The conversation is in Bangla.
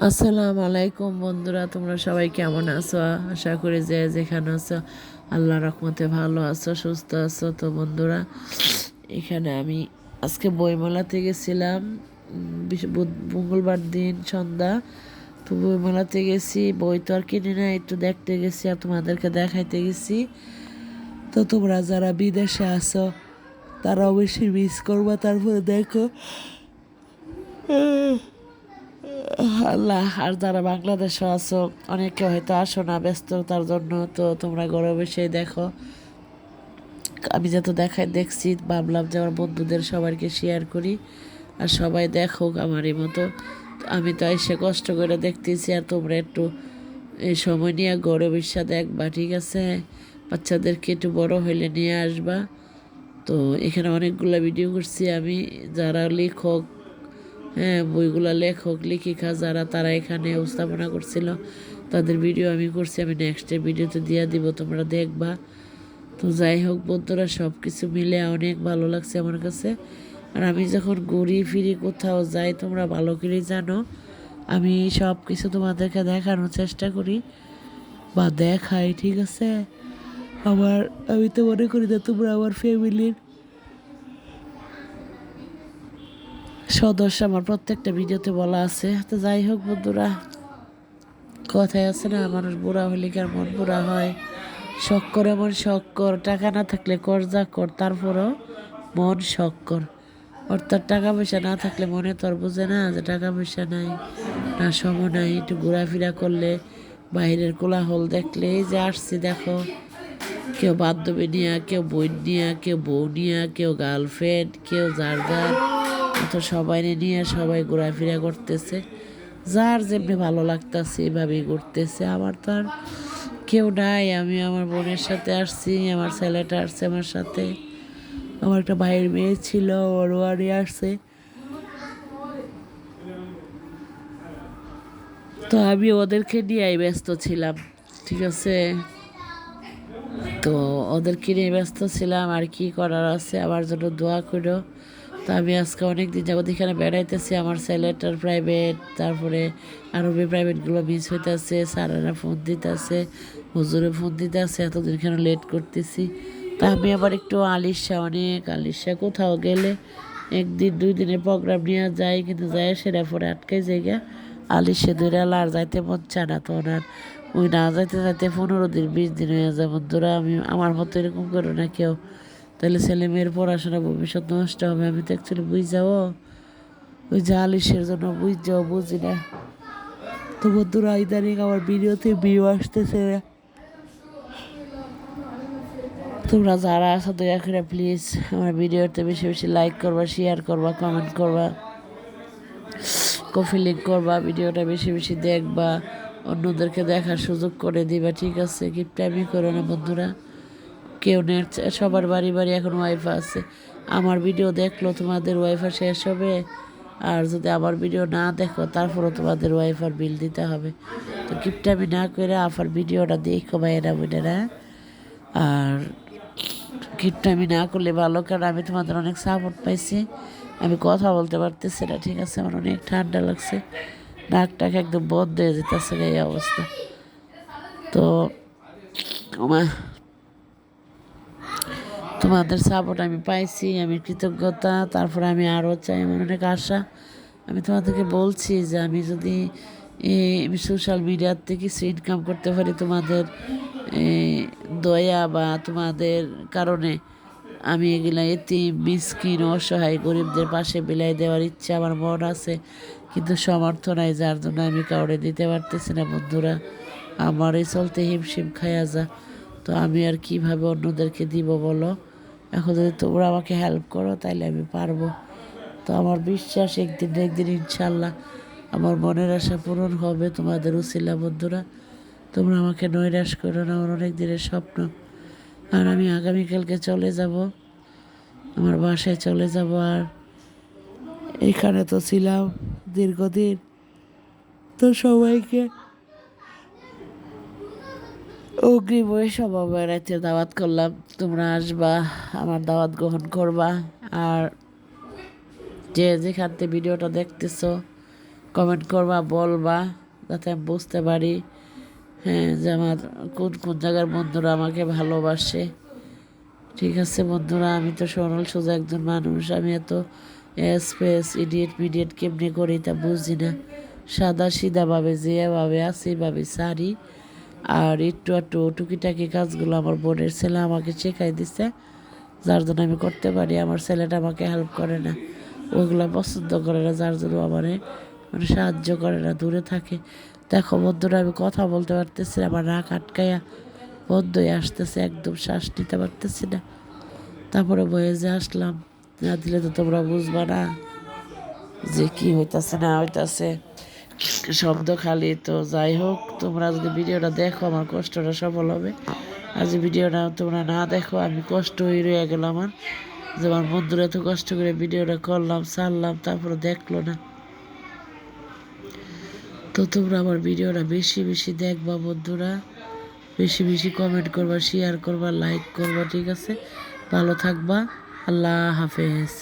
আসসালামু আলাইকুম বন্ধুরা তোমরা সবাই কেমন আছো? আশা করি যে যেখানে আছো আল্লাহ রহমতে ভালো আছো সুস্থ আছো। তো বন্ধুরা এখানে আমি আজকে উম, বিশ- বুধ- মঙ্গলবার দিন সন্ধ্যা। তো বইমেলাতে গেছি বই তো আর কিনে না একটু দেখতে গেছি আর তোমাদেরকে দেখাইতে গেছি। তো তোমরা যারা বিদেশে আছো তারা অবশ্যই মিস করবা তারপরে দেখো। আল্লাহ, আর যারা বাংলাদেশে আছো, অনেকে হয়তো আসো না ব্যস্ততার জন্য, তো তোমরা ঘরে বসেই দেখো। আমি যত দেখাই দেখছি, ভাবলাম যে আমার বন্ধুদের সবাইকে শেয়ার করি, আর সবাই দেখো আমারই মতো। তো আমি তো এসে কষ্ট করে দেখতেছি, আর তোমরা একটু এই সময় নিয়ে গড়ে বসে দেখবা, ঠিক আছে? বাচ্চাদেরকে একটু বড় হইলে নিয়ে আসবা। তো এখানে অনেকগুলো ভিডিও করছি আমি, যারা লেখক হ্যাঁ বইগুলা লেখক, লেখিকা যারা, তারা এখানে উপস্থাপনা করছিল। তাদের ভিডিও আমি করছি, আমি নেক্সটের ভিডিওতে দিয়ে দিব, তোমরা দেখবা। তো যাই হোক বন্ধুরা সব কিছু মিলে অনেক ভালো লাগছে আমার কাছে। আর আমি যখন ঘুরি ফিরি কোথাও যাই, তোমরা ভালো করেই জানো। আমি সব কিছু তোমাদেরকে দেখানোর চেষ্টা করি বা দেখাই, ঠিক আছে? আমার, আমি তো মনে করি না তোমরা আমার ফ্যামিলির সদস্য আমার প্রত্যেকটা ভিডিওতে বলা আছে। তো যাই হোক বন্ধুরা, কথায় আছে না, মানুষ বুড়া হলে কি আর মন বুড়া হয়? শখ করে মন শখ কর। টাকা না থাকলে কর, যা কর, তারপরও মন শখ কর। অর্থাৎ টাকা পয়সা না থাকলে মনে তোর বুঝে না যে টাকা পয়সা নাই, না সময় নাই। একটু ঘোরাফেরা করলে, বাইরের কোলাহল দেখলে, এই যে আসছি দেখো, কেউ বান্ধবী নিয়ে, কেউ বোন নিয়ে, কেউ বউ নিয়ে, কেউ গার্লফ্রেন্ড কেউ যার যার। তো সবাই নিয়ে সবাই ঘোরাফেরা করতেছে। যার যেমনি ভালো লাগতেছে এভাবেই ঘুরতেছে আমার তো আর কেউ নাই, আমি আমার বোনের সাথে আসছি, আমার ছেলেটা আসছে আমার সাথে। আমার একটা ভাইয়ের মেয়ে ছিল, ওর বাড়ি আসছে। তো আমি ওদেরকে নিয়েই ব্যস্ত ছিলাম, ঠিক আছে? তো ওদেরকে নিয়ে ব্যস্ত ছিলাম, আর কি করার আছে? আমার জন্য দোয়া করো। তো আমি আজকে অনেক দিন যাবত এখানে বেড়াইতেছি। আমার ছেলেটার প্রাইভেট তারপরে আরবি প্রাইভেটগুলো মিস হইতেছে, স্যারেরা ফোন দিতেছে, হুজুরে ফোন দিতেছে, এতদিন এখানে লেট করতেছি। তা আমি আবার একটু আলিশা, অনেক আলিশা, কোথাও গেলে একদিন, দুই দিনের প্রোগ্রাম নিয়ে যাই, কিন্তু যাই সেটা পরে আটকে জায়গা আলিশে ধরে আর যাইতে মন চায় না তো ওনার ওই না যাইতে যাইতে পনেরো দিন, বিশ দিন হয়ে যায় বন্ধুরা। আমি, আমার মতো এরকম করো না কেউ। তাহলে ছেলে মেয়ের পড়াশোনা ভবিষ্যৎ নষ্ট হবে, আমি তো অ্যাকচুয়ালি বুঝ যাব ওই যে আলিশের জন্য বুঝ যাও, বুঝি না। তো বন্ধুরা, ইদানিং আমার ভিডিওতে ভিউ আসতেছে। না। তোমরা যারা আছো, দয়া করে প্লিজ আমার ভিডিওতে বেশি বেশি লাইক করবা শেয়ার করবা কমেন্ট করবা। কফি লিঙ্ক করবা, ভিডিওটা বেশি বেশি দেখবা, অন্যদেরকে দেখার সুযোগ করে দিবা, ঠিক আছে? কিপটামি করো না, বন্ধুরা। কেউ নেট, সবার বাড়ি বাড়ি এখন ওয়াইফাই আছে। আমার ভিডিও দেখল, তোমাদের ওয়াইফাই শেষ হবে। আর যদি আমার ভিডিও না দেখো, তারপরও তোমাদের ওয়াইফার বিল দিতে হবে। তো কিপটামি না করে আফার ভিডিওটা দেখো ভাইয়েরা বোনেরা আর কিপটামি না করলে ভালো, কারণ আমি তোমাদের অনেক সাপোর্ট পাইছি। আমি কথা বলতে পারতেছি না, ঠিক আছে? আমার অনেক ঠান্ডা লাগছে। নাকটাকে একদম বন্ধ হয়ে যেতেছে এই অবস্থা। তো আমার তোমাদের সাপোর্ট আমি পাইছি, আমি কৃতজ্ঞতা, তারপরে আমি আরও চাই আমার অনেক আশা। আমি তোমাদেরকে বলছি যে আমি যদি সোশ্যাল মিডিয়ার থেকে কিছু ইনকাম করতে পারি, তোমাদের দয়া বা তোমাদের কারণে আমি এগুলা এতে মিসকিন, অসহায় গরিবদের পাশে বিলাই দেওয়ার ইচ্ছা আমার মন আছে, কিন্তু সমর্থ নাই, যার জন্য আমি কাউরে দিতে পারতেছি না, বন্ধুরা। আমার এই চলতে হিমশিম খায়া যা। তো আমি আর কীভাবে অন্যদেরকে দিব বলো? এখন যদি তোমরা আমাকে হেল্প করো তাহলে আমি পারব। তো আমার বিশ্বাস, একদিন না একদিন ইনশাল্লাহ আমার মনের আশা পূরণ হবে তোমাদের উসিলা বন্ধুরা। তোমরা আমাকে নৈরাশ করো না, আমার অনেক দিনের স্বপ্ন। আর আমি আগামীকালকে চলে যাব। আমার বাসায় চলে যাব আর এখানে তো ছিলাম দীর্ঘদিন। তো সবাইকে অগ্রিম হয়ে সবাই বেড়াইতে দাওয়াত করলাম। তোমরা আসবা, আমার দাওয়াত গ্রহণ করবা। আর যে যেখান থেকে ভিডিওটা দেখতেছো কমেন্ট করবা, বলবা, যাতে আমি বুঝতে পারি হ্যাঁ যে আমার কোন কোন জায়গার বন্ধুরা আমাকে ভালোবাসে। ঠিক আছে বন্ধুরা, আমি তো সরল সোজা একজন মানুষ, আমি এত স্পেস ইডিয়েট মিডিয়েট কেমনি করি তা বুঝি না। সাদা সিধাভাবে যেভাবে আছি এইভাবে সারি। আর একটু একটু টুকিটাকি কাজগুলো আমার বোনের ছেলে আমাকে শেখাই দিছে, যার জন্য আমি করতে পারি। আমার ছেলেটা আমাকে হেল্প করে না। ওগুলো পছন্দ করে না, যার জন্য আমারে মানে সাহায্য করে না, দূরে থাকে। দেখো বন্ধুরা, আমি কথা বলতে পারতেছি না, আমার নাক আটকাইয়া বন্ধ হয়ে আসতেছে, একদম শ্বাস নিতে পারতেছি না। তারপরে বয়ে যে আসলাম, না দিলে তো তোমরা বুঝবা না যে কি হইতাছে, না হইতাছে। শব্দ খালি তো যাই হোক, তোমরা যদি ভিডিওটা দেখো, আমার কষ্টটা সফল হবে। আর যদি ভিডিওটা তোমরা না দেখো, আমি কষ্ট হয়ে রয়ে গেল আমার। যে আমার বন্ধুরা এত কষ্ট করে ভিডিওটা করলাম, ছাড়লাম, তারপরে দেখল না। তো তোমরা আমার ভিডিওটা বেশি বেশি দেখবা বন্ধুরা। বেশি বেশি কমেন্ট করবা শেয়ার করবা লাইক করবা, ঠিক আছে? ভালো থাকবা। আল্লাহ হাফেজ।